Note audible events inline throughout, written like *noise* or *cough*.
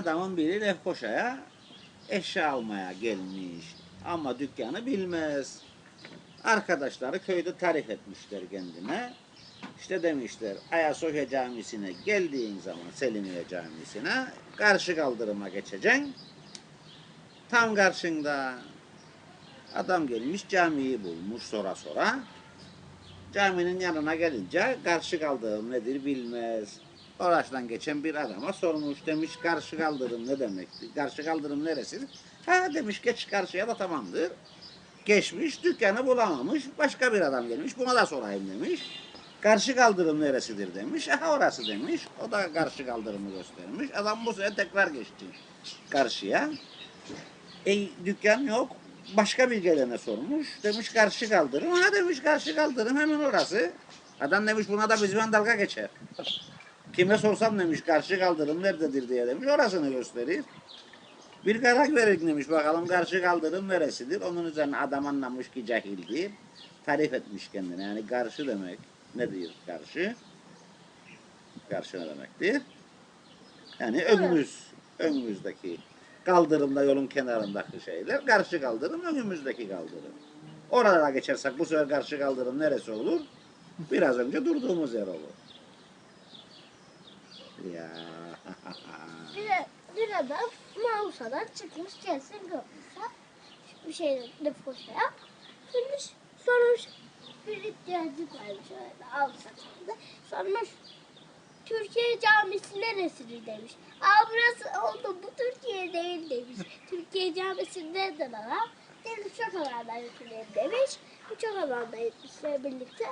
Adamın biri Lefkoşa'ya eşya almaya gelmiş. Ama dükkanı bilmez. Arkadaşları köyde tarif etmişler kendine. İşte demişler Ayasofya Camisi'ne geldiğin zaman Selimiye Camisi'ne karşı kaldırıma geçeceksin. Tam karşında adam gelmiş camiyi bulmuş sonra sonra. Caminin yanına gelince karşı kaldırım nedir bilmez. Oradan geçen bir adama sormuş demiş karşı kaldırım ne demekti? Karşı kaldırım neresi? Ha demiş geç karşıya da tamamdır. Geçmiş dükkanı bulamamış. Başka bir adam gelmiş buna da sorayım demiş. Karşı kaldırım neresidir demiş. Aha orası demiş. O da karşı kaldırımı göstermiş. Adam bu sefer tekrar geçti karşıya. E dükkan yok. Başka bir gelene sormuş. Demiş karşı kaldırım. Ha demiş karşı kaldırım hemen orası. Adam demiş buna da bizimle dalga geçer. Kime sorsam demiş karşı kaldırım nerededir diye demiş. Orasını gösterir. Bir karar verin demiş bakalım karşı kaldırım neresidir. Onun üzerine adam anlamış ki cahildi. Tarif etmiş kendine. Yani karşı demek nedir karşı? Karşı ne demektir? Yani önümüz, önümüzdeki kaldırımda yolun kenarındaki şeyler. Karşı kaldırım önümüzdeki kaldırım. Orada geçersek bu sefer karşı kaldırım neresi olur? Biraz önce durduğumuz yer olur. Ya. Bir, bir adam Mausa'dan çıkmış gelsin Kıbrıs'a. Bir şey depoya. Sormuş, sormuş. Bir ihtiyacı varmış öyle al satıldı. Sormuş. Türkiye camisi neresidir demiş. Aa burası oldu bu Türkiye değil demiş. *laughs* Türkiye camisi nereden alalım? Demiş çok alandan götürelim demiş. Bu çok alanda gitmişler birlikte.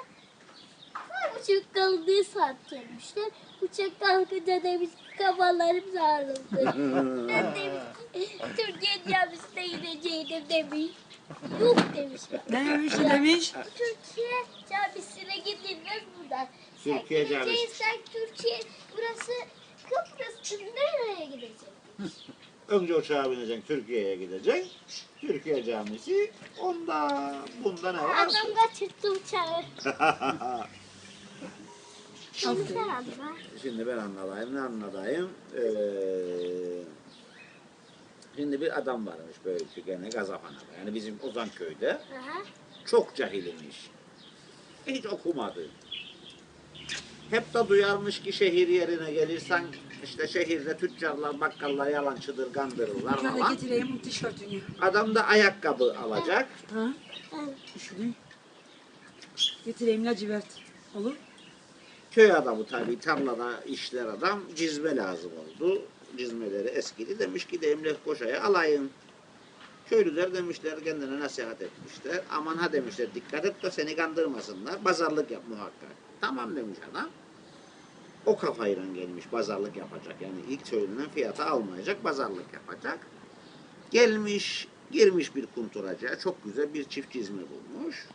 Uçak kaldığı saat gelmişler. Uçak kalkınca demiş ki kafalarım ağrıldı. *laughs* ben demiş ki Türkiye camisine gideceğim demiş. Yok demiş. Ne demiş ne demiş? Türkiye camisine gidilmez buradan. Sen Türkiye gideceksen Türkiye burası Kıbrıs'ın nereye gideceksin? *laughs* Önce uçağa bineceksin, Türkiye'ye gideceksin. Türkiye camisi, onda, bunda ne var? Adam kaçırttı uçağı. *laughs* Şimdi sen anla. Şimdi ben anlatayım, ne anlatayım? Ee, şimdi bir adam varmış böyle gene Gazafana'da. Yani bizim Ozan köyde. Aha. Çok cahilmiş. Hiç okumadı. Hep de duyarmış ki şehir yerine gelirsen işte şehirde tüccarlar, bakkallar yalancıdır, kandırırlar Şöyle falan. getireyim bu tişörtünü. Adam da ayakkabı alacak. Ha? Şunu. Getireyim lacivert. Olur. Köy adamı tabii tarlada işler adam cizme lazım oldu. Cizmeleri eskidi demiş ki de Emlak Koşa'ya alayım. Köylüler demişler kendine nasihat etmişler. Aman ha demişler dikkat et de seni kandırmasınlar. Pazarlık yap muhakkak. Tamam demiş adam. O kafayla gelmiş pazarlık yapacak. Yani ilk söylenen fiyata almayacak pazarlık yapacak. Gelmiş girmiş bir kunturacıya çok güzel bir çift cizme bulmuş.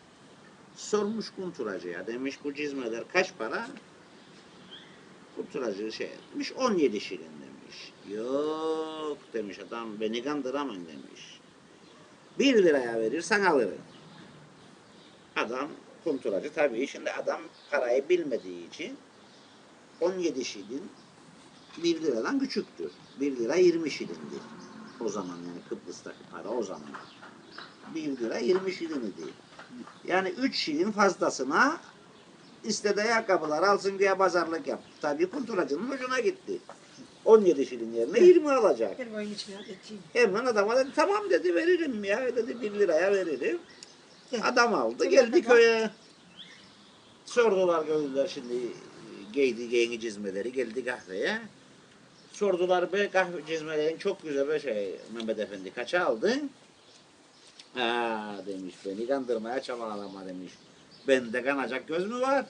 Sormuş kunturacıya demiş bu cizmeler kaç para? Kunturacı şey etmiş 17 şilin demiş. Yok demiş adam beni kandıramam demiş. 1 liraya verirsen alırım. Adam kunturacı tabii şimdi adam parayı bilmediği için 17 şilin 1 liradan küçüktür. 1 lira 20 şilindi. O zaman yani Kıbrıs'taki para o zaman. 1 lira 20 şilin idi. Yani 3 şilin fazlasına istediği ayakkabılar alsın diye pazarlık yaptı. Tabii kunturacının hoşuna gitti. 17 şilin yerine 20 alacak. Hemen adama dedi tamam dedi veririm ya dedi 1 liraya veririm. Adam aldı Gel geldi köye. Sordular köylüler şimdi giydi yeni cizmeleri geldi kahveye. Sordular be kahve cizmelerin çok güzel be şey Mehmet Efendi kaça aldın? Ha demiş beni kandırmaya çabalama demiş. Bende kanacak göz mü var?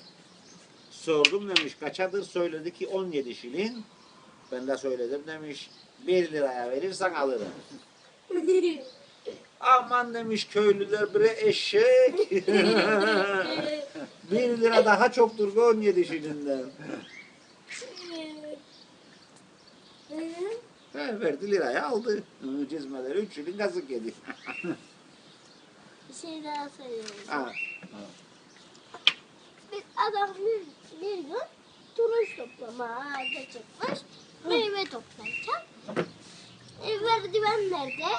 Sordum demiş kaçadır söyledi ki 17 şilin. Ben de söyledim demiş 1 liraya verirsen alırım. *laughs* Aman demiş köylüler bre eşek. *laughs* 1 lira daha çoktur bu 17 şilinden. *laughs* He, verdi liraya aldı. Cizmeleri 3 şilin kazık yedi. Bir şey daha söyleyeyim. ha, Bir adam bir, bir gün turunç toplama ağaca çıkmış. Meyve toplarken merdiven nerede?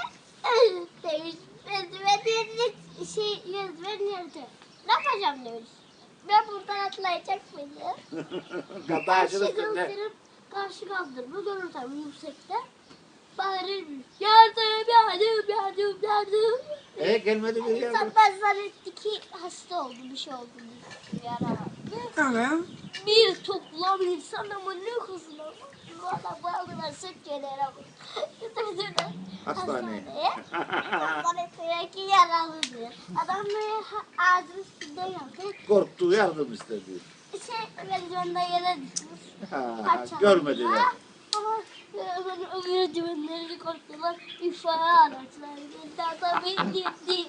*laughs* demiş. Merdiven nerede? Şey merdiven nerede? Ne yapacağım demiş. Ben buradan atlayacak mıyım? *laughs* De. kaldırıp karşı kaldırımı görür tabii yüksekte. Bağırır. Yardım yardım yardım yardım. E gelmedi bir yardım. İnsanlar zannetti ki hasta oldu bir şey oldu. Bir yara vardı. Tamam. Bir toplam insan ama ne kızına Valla bu aldılar sırt gelere Götürdüler Hastaneye. Hastaneye ki yaralı diye. Adam böyle ağzının üstünde yaptı. Korktuğu yardım istedi. Şey merdivende yere düşmüş. Ha, görmediler. Ama hemen öbür düğünleri korktular. Geldi adam indi indi.